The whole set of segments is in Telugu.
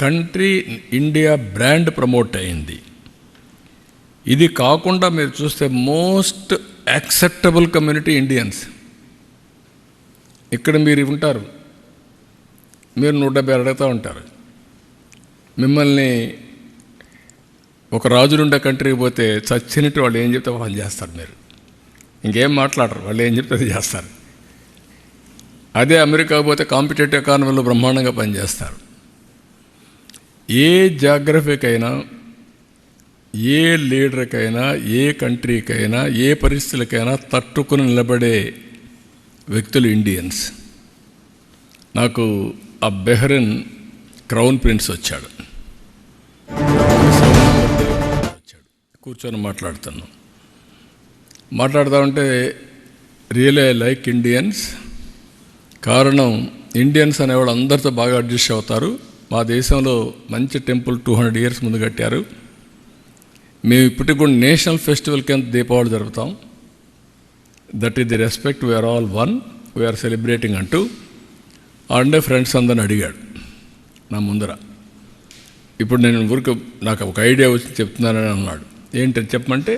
కంట్రీ ఇండియా బ్రాండ్ ప్రమోట్ అయింది. ఇది కాకుండా మీరు చూస్తే మోస్ట్ యాక్సెప్టబుల్ కమ్యూనిటీ ఇండియన్స్. ఇక్కడ మీరు ఉంటారు. మీరు నూట డెబ్బై అడుగుతూ ఉంటారు. మిమ్మల్ని ఒక రాజులుండే కంట్రీకి పోతే చచ్చినట్టు వాళ్ళు ఏం చెప్తే వాళ్ళు చేస్తారు మీరు. ఇంకేం మాట్లాడరు. వాళ్ళు ఏం చెప్తే అది చేస్తారు. అదే అమెరికా పోతే కాంపిటేటివ్ ఎకానమీలో బ్రహ్మాండంగా పనిచేస్తారు. ఏ జాగ్రఫీకైనా ఏ లీడర్కైనా ఏ కంట్రీకైనా ఏ పరిస్థితులకైనా తట్టుకుని నిలబడే వ్యక్తులు ఇండియన్స్. నాకు ఆ బెహ్రెన్ క్రౌన్ ప్రిన్స్ వచ్చాడు. కూర్చొని మాట్లాడుతున్నాం. మాట్లాడుతూ ఉంటే రియల్ ఐ లైక్ ఇండియన్స్. కారణం ఇండియన్స్ అనేవాళ్ళు అందరితో బాగా అడ్జస్ట్ అవుతారు. మా దేశంలో మంచి టెంపుల్ టూ హండ్రెడ్ ఇయర్స్ ముందు కట్టారు. మేము ఇప్పటికి కూడా నేషనల్ ఫెస్టివల్ కింద Deepavali జరుపుతాం. That is the respect we are all one we are celebrating అంటూ అండే ఫ్రెండ్స్ అందరిని అడిగాడు నా ముందర. ఇప్పుడు నేను ఊరికి నాకు ఒక ఐడియా వచ్చి చెప్తున్నానని అన్నాడు. ఏంటని చెప్పమంటే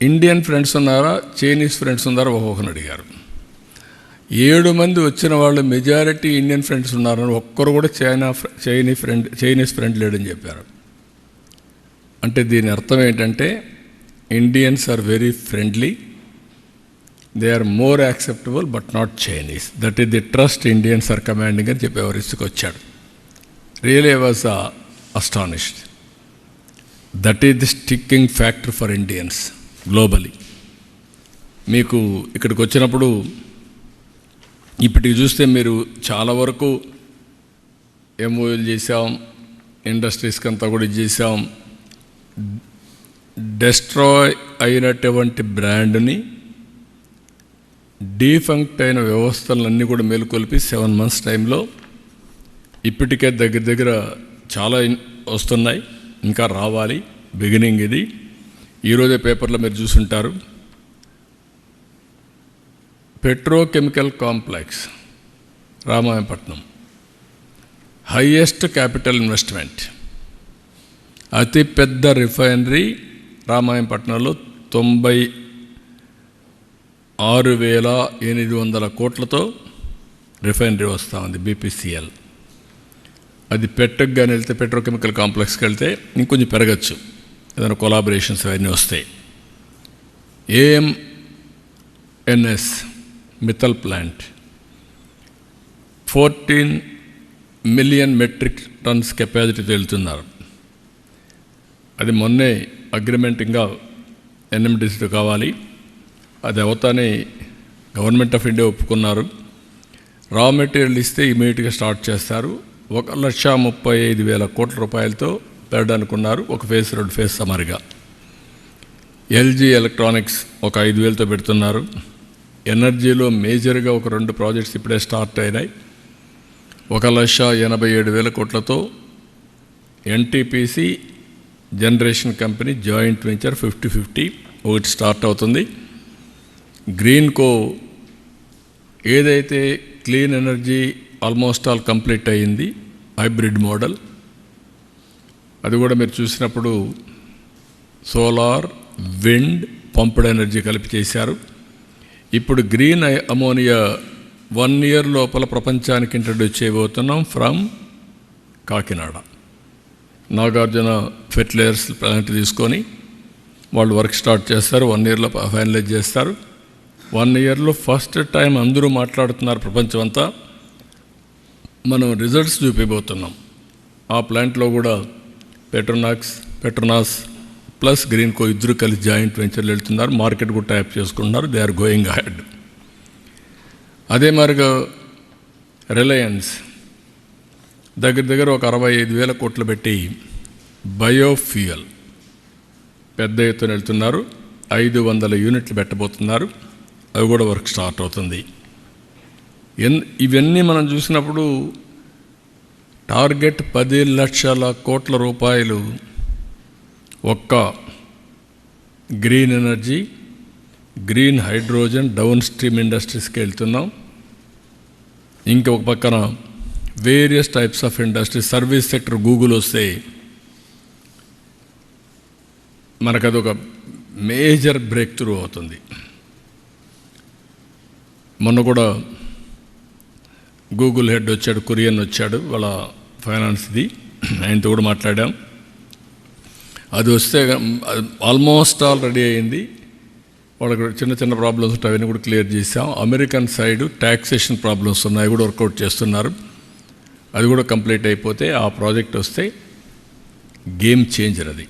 ఇండియన్ ఫ్రెండ్స్ ఉన్నారా చైనీస్ ఫ్రెండ్స్ ఉన్నారా ఒక్కొక్కరిని అడిగారు. ఏడు మంది వచ్చిన వాళ్ళు మెజారిటీ ఇండియన్ ఫ్రెండ్స్ ఉన్నారని ఒక్కరు కూడా చైనా చైనీ ఫ్రెండ్ చైనీస్ ఫ్రెండ్ లేడని చెప్పారు. అంటే దీని అర్థం ఏంటంటే Indians are very friendly they are more acceptable but not Chinese. That is the trust Indians are commanding అని చెప్పి ఎవరిస్తుకు వచ్చాడు really was astonished. That is the sticking factor for Indians globally. మీకు ఇక్కడికి వచ్చినప్పుడు ఇప్పటికి చూస్తే మీరు చాలా వరకు ఎంఓఎల్ చేసాం ఇండస్ట్రీస్కి అంతా కూడా చేసాం డెస్ట్రాయ్ అయినటువంటి బ్రాండ్ని డీఫంక్ట్ అయిన వ్యవస్థలన్నీ కూడా మేలుకొల్పి సెవెన్ మంత్స్ టైంలో ఇప్పటికే దగ్గర దగ్గర చాలా వస్తున్నాయి ఇంకా రావాలి బిగినింగ్ ఇది. ఈరోజే పేపర్లో మీరు చూసుంటారు. Petrochemical complex Ramayapatnam highest capital investment. అతి పెద్ద రిఫైనరీ రామాయపట్నంలో తొంభై ఆరు వేల ఎనిమిది వందల కోట్లతో రిఫైనరీ వస్తూ ఉంది బీపీసీఎల్. అది పెట్టకు కానీ వెళ్తే పెట్రోకెమికల్ కాంప్లెక్స్కి వెళ్తే ఇంకొంచెం పెరగచ్చు. ఏదైనా కొలాబరేషన్స్ అవన్నీ వస్తాయి. AMNS Mittal plant. Fourteen million metric tons capacity తేలుతున్నారు. అది మొన్నే అగ్రిమెంట్ ఇంకా ఎన్ఎండిసితో కావాలి. అది అవుతానే గవర్నమెంట్ ఆఫ్ ఇండియా ఒప్పుకున్నారు. రా మెటీరియల్ ఇస్తే ఇమీడియట్గా స్టార్ట్ చేస్తారు. ఒక లక్ష ముప్పై ఐదు వేల కోట్ల రూపాయలతో పెట్టడానికి ఉన్నారు ఒక ఫేస్ రెండు ఫేస్ సమరిగా. ఎల్జీ ఎలక్ట్రానిక్స్ ఒక ఐదు వేలతో పెడుతున్నారు. ఎనర్జీలో మేజర్గా ఒక రెండు ప్రాజెక్ట్స్ ఇప్పుడే స్టార్ట్ అయినాయి. ఒక లక్ష ఎనభై ఏడు వేల కోట్లతో NTPC generation company joint venture fifty fifty ఒకటి స్టార్ట్ అవుతుంది. గ్రీన్ కో ఏదైతే clean energy almost all complete అయ్యింది హైబ్రిడ్ మోడల్ అది కూడా మీరు చూసినప్పుడు సోలార్ విండ్ పంప్డ్ ఎనర్జీ కలిపి చేశారు. ఇప్పుడు గ్రీన్ అమోనియా వన్ ఇయర్ లోపల ప్రపంచానికి ఇంట్రడ్యూస్ చేయబోతున్నాం from Kakinada. Nagarjuna fertilizers plant తీసుకొని వాళ్ళు వర్క్ స్టార్ట్ చేస్తారు వన్ ఇయర్లో ఫైనలైజ్ చేస్తారు. వన్ ఇయర్లో ఫస్ట్ టైం అందరూ మాట్లాడుతున్నారు ప్రపంచం అంతా మనం రిజల్ట్స్ చూపిపోతున్నాం ఆ ప్లాంట్లో కూడా పెట్రోనాక్స్ పెట్రోనాస్ ప్లస్ గ్రీన్ కో ఇద్దరు కలిసి జాయింట్ వెంచర్లు వెళ్తున్నారు. మార్కెట్ కూడా టైప్ చేసుకుంటున్నారు. దే ఆర్ గోయింగ్ అహెడ్ అదే మరిగా రిలయన్స్ దగ్గర దగ్గర ఒక అరవై ఐదు వేల కోట్లు పెట్టి బయోఫ్యూయల్ పెద్ద ఎత్తున వెళ్తున్నారు. ఐదు వందల యూనిట్లు పెట్టబోతున్నారు. అవి కూడా వర్క్ స్టార్ట్ అవుతుంది. ఎన్ ఇవన్నీ మనం చూసినప్పుడు టార్గెట్ పది లక్షల కోట్ల రూపాయలు ఒక్క green energy green hydrogen downstream ఇండస్ట్రీస్కి వెళ్తున్నాం. ఇంకొక పక్కన various types of industry service sector Google వస్తే మనకు అదొక మేజర్ బ్రేక్ త్రూ అవుతుంది. మొన్న కూడా గూగుల్ హెడ్ వచ్చాడు కొరియన్ వచ్చాడు వాళ్ళ ఫైనాన్స్ది ఆయనతో కూడా మాట్లాడాం. అది వస్తే ఆల్మోస్ట్ ఆల్ రెడీ అయింది వాళ్ళకి చిన్న చిన్న ప్రాబ్లమ్స్ ఉంటాయి అవన్నీ కూడా క్లియర్ చేసాం అమెరికన్ సైడ్ ట్యాక్సేషన్ ప్రాబ్లమ్స్ ఉన్నాయి కూడా వర్కౌట్ చేస్తున్నారు. అది కూడా కంప్లీట్ అయిపోతే ఆ ప్రాజెక్ట్ వస్తే గేమ్ చేంజర్ అది.